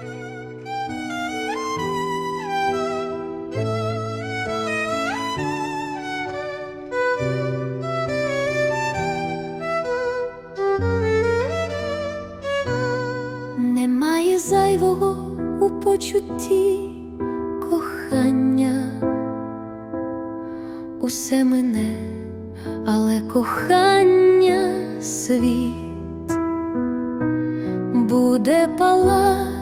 Немає зайвого у почутті кохання, усе мене, але кохання світ. Буде палать,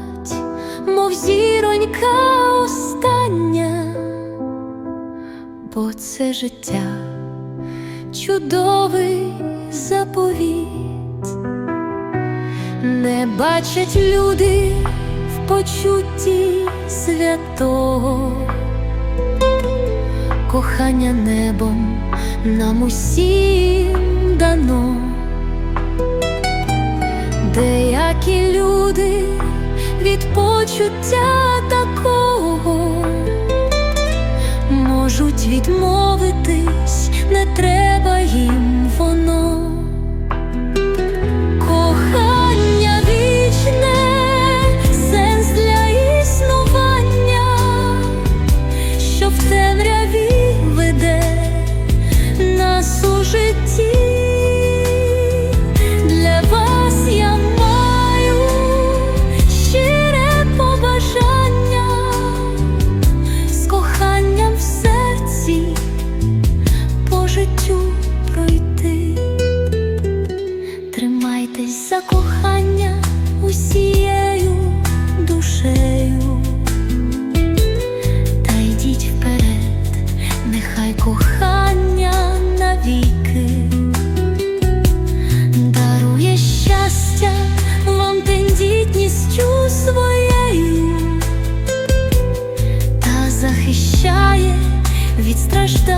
мов зіронька остання, бо це життя чудовий заповіт. Не бачать люди в почутті святого, кохання небом нам усім дано, деякі люди від почуття такого. Можуть відмовитись, не треба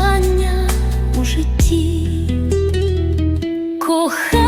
страждання у житті. Кохання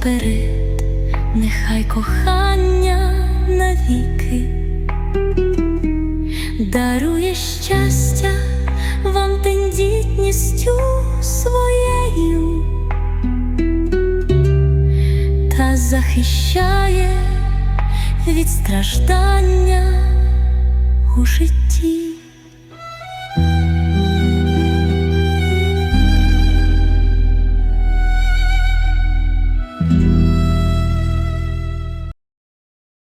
вперед, нехай кохання навіки. Дарує щастя вам тендітністю своєю. Та захищає від страждання у житті.